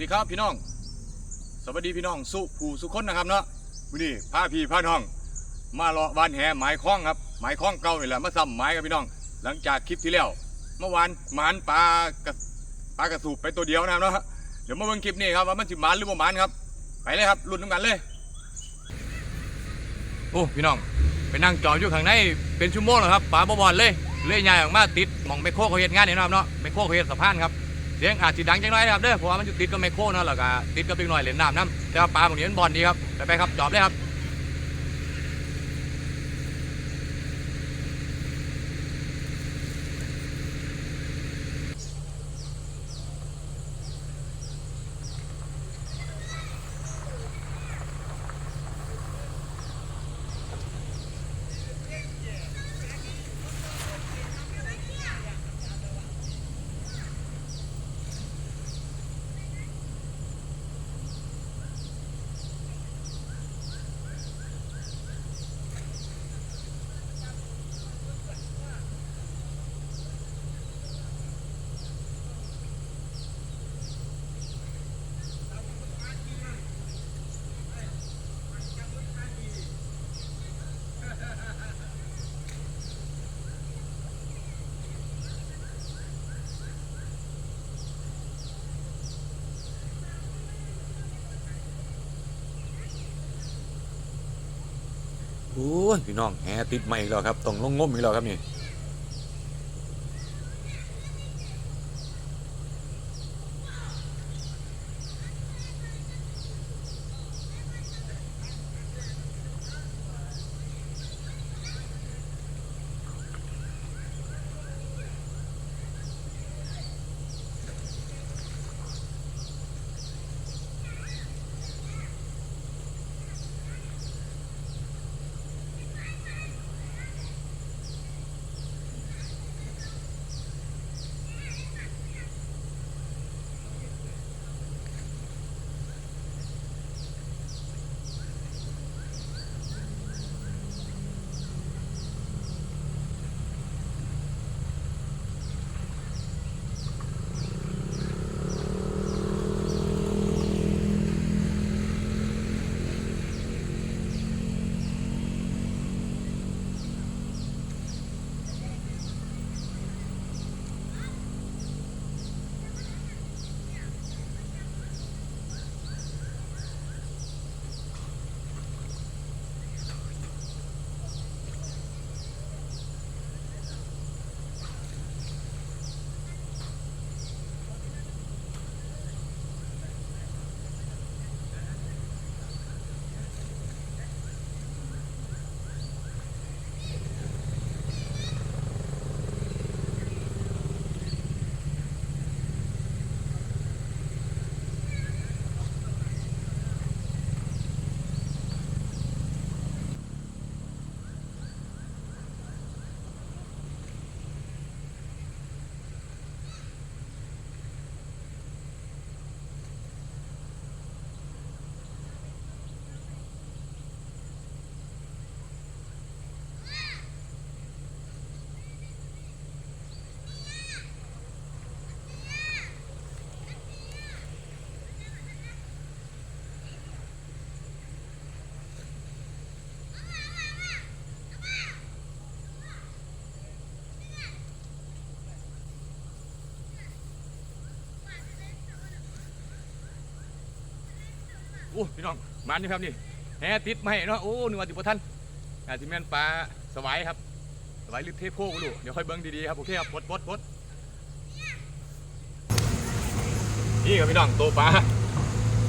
ดีครับพี่น้อง สวัสดีพี่น้องสุผู้สุคนนะครับเนาะวันนี้พาพี่พาน้อง มาเลาะวานแหหมายคล้องครับหมายคล้องเก่านี่แหละมาซ้ำหมายกับพี่น้อง หลังจากคลิปที่แล้วเมื่อวานหมานปลากระปลากระสูบไปตัวเดียวนะครับเนาะเดี๋ยวมาเบิ่งคลิปนี้ครับว่ามันสิหมานหรือบ่หมานครับไปเลยครับลุ้นน้ำกันเลยโอ้พี่น้องไปนั่งจอดอยู่ข้างในเป็นชั่วโมงแล้วครับปลาบ่บอลเลยเลยย้ายออกมาติดมองไมโครเขาเฮ็ดงานนี่นะครับเนาะไมโครเขาเฮ็ดสะพานครับ เลี้ยงอาจสิดังจังน้อยนะครับเด้อเพราะว่ามันอยู่ติดกับไมโครเนาะแล้วก็ติดกับเล็กน้อยเหรียญน้ำน้ำแต่ว่าปลาบางนี้มันบอลดีครับไปไปครับจอบเลยครับ โอ้ยพี่น้องแหติดใหม่อีกแล้วครับต้องลงงมอีกแล้วครับนี่ อ้พี่น้องมันนี่ครับนี่แหติดใหม่เนาะโอ้หนึกว่าติดบ่ทันอาจจะแม่นปลาสวายครับสวายลึกเทพโพกลูเดี๋ยวค่อยเบิ่งดีๆครับโอเคครับปดปดปดนี่ครับพี่น้องตัวปลา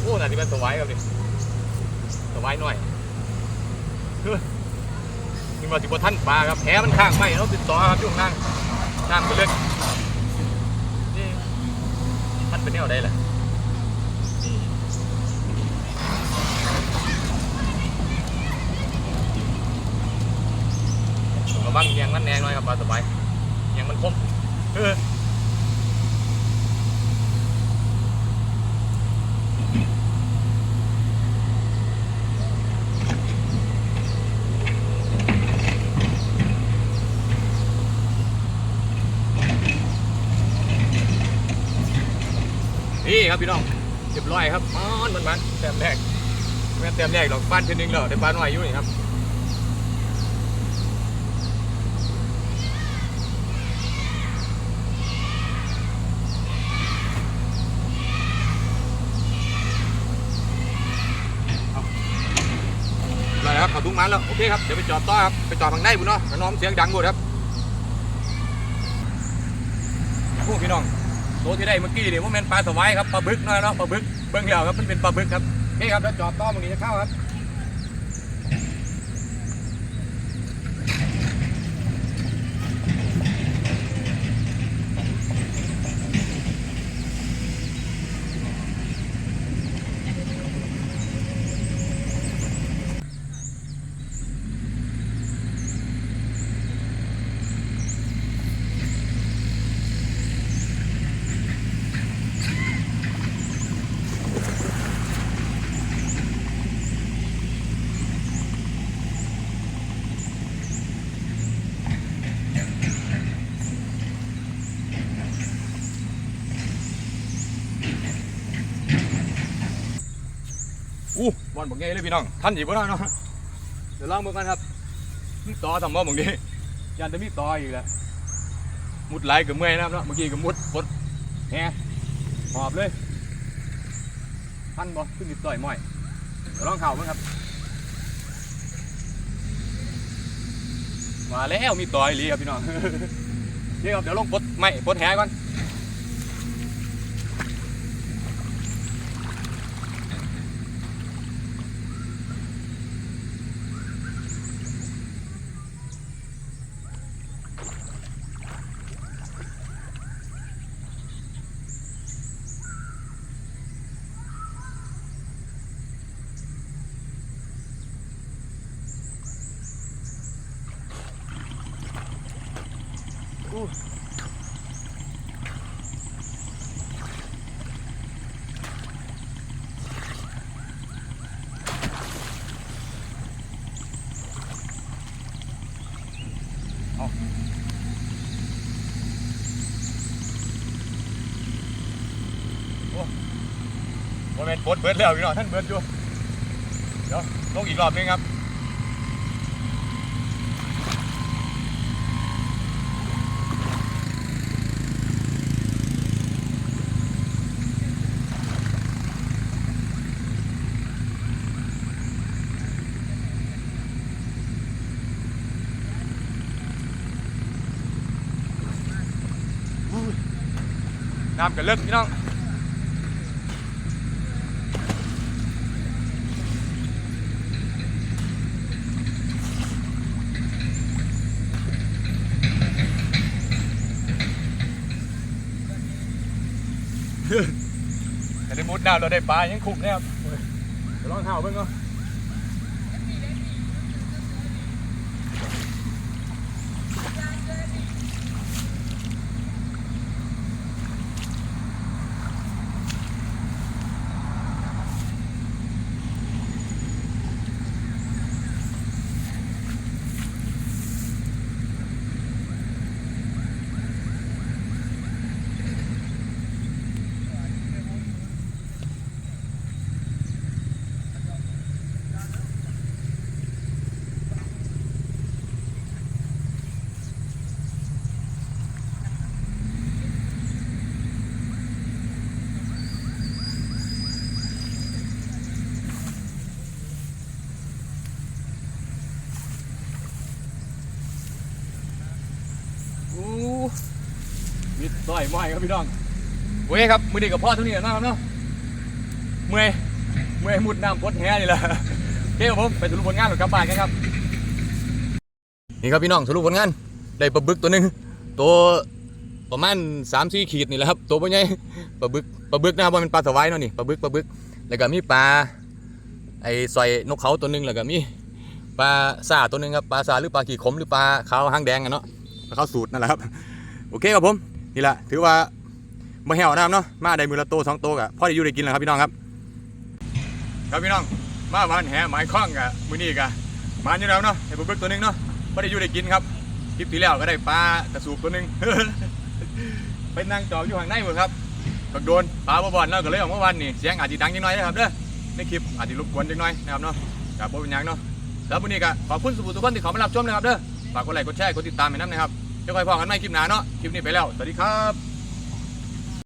โอ้น่าจะเป็นสวายครับนี่สวายหน่อยเฮ้ยนี่ว่าสิบ่ทันปลาครับแหมันข้างไม่เราติดต่อครับอยู่ข้างล่างข้างไปเลยนี่มันเป็นแนวใดล่ะ มันแนงหน่าสบายเอียงมันคมเออนี่ครับพี่น้องเรียบร้อยครับมันมันมันแต้มแรกแม่นแต้มแรกหรอกฟันทีนึงแล้วได้ปลาน่อยอยู่นี่ครับเอา มันแล้วโอเคครับเดี๋ยวไปจอดต่อครับไปจอดทางในบุญเนาะน้องเสียงดังหมดครับพวกพี่น้องตัวที่ได้เมื่อกี้นี่ว่าเป็นปลาสวายครับปลาบึกน้อยเนาะปลาบึกเบิ้งแล้วครับมันเป็นปลาบึกครับนี่ครับแล้วจอดต้อมตรงนี้จะเข้าครับอู้ บอลบอกไงเลยพี่น้องท่านอยู่บ่ได้เนาะเดี๋ยวลองมือกันครับมีต่อทำบ่บางทียันจะมีต่ออีกแล้วมุดไหลกับเมื่อยนะครับเนาะเมื่อกี้ก็มุดปดแฮหอบเลยท่านบ่ขึ้นติดต่อยม้อยเดี๋ยวลองเข่ามั้งครับมาแล้วมีต่อยลีครับพี่น้องนี่ครับเดี๋ยวลงปดไม่ปดแหก่อน โอ้โมเมนต์ปลดเบิดแล้วพี่น้องท่านเบิดอยู่ เดี๋ยวลงอีกรอบนึงครับ น้ำกันเลิกพี่น้องแต่ได้มุดน้ำเราได้ปลายังคุ้มนะครับเดี๋ยวลองเท้าเบิ่งเนาะอู้ ดต่อยมอยครับพี่น้องโอเคครับมือเดีกับพ่อเท่านี้นะครับเนาะเมื่อยเมื่อยมุดน้ำปดแห่นี่แหละโอเคครับผมไปสรุปผลงานหรือกลับบ้านกันครับนี่ครับพี่น้องสรุปผลงานได้ปลาบึกตัวหนึ่งตัวประมาณสามสี่ขีดนี่แหละครับตัวเป็นไงปลาบึกปลาบึกนะครับว่ามันปลาสวายเนาะนี่ปลาบึกปลาบึกแล้วก็มีปลาไอ้ซอยนกเขาตัวหนึ่งแล้วก็มีปลาซาตัวหนึ่งครับปลาซาหรือปลาขี่ขมหรือปลาขาวหางแดงกันเนาะปลาข้าวสูตรนั่นแหละครับโอเคครับผม นี่แหละถือว่ามาแห่วนะครับเนาะมาได้มือละโตสองโตกะพ่อได้อยู่ได้กินแล้วครับพี่น้องครับ ครับพี่น้องมาวันแห่หมายคล้องกะมือนี่กะมาอยู่แล้วเนาะไอ้บุกเบตัวนึงเนาะพ่อได้อยู่ได้กินครับคลิปที่แล้วก็ได้ปลากระสูบตัวนึงไปนั่งจอบอยู่ข้างในหมดครับกักโดนปลาบ่บอนแล้วก็เลยออกมาวันนี่เสียงอาจจะดังนิดหน่อยนะครับเด้อในคลิปอาจจะรบกวนนิดหน่อยนะครับเนาะกับโบเป็นยังเนาะแล้ววันนี้กะขอบคุณสุบุทุกคนที่เขามารับชมนะครับเด้อฝากกดไลค์กดแชร์กดติดตามให้น้ำนะครับ จะคอยพอกันใหมคลิปหน้าเนาะคลิปนี้ไปแล้ว สวัสดีครับ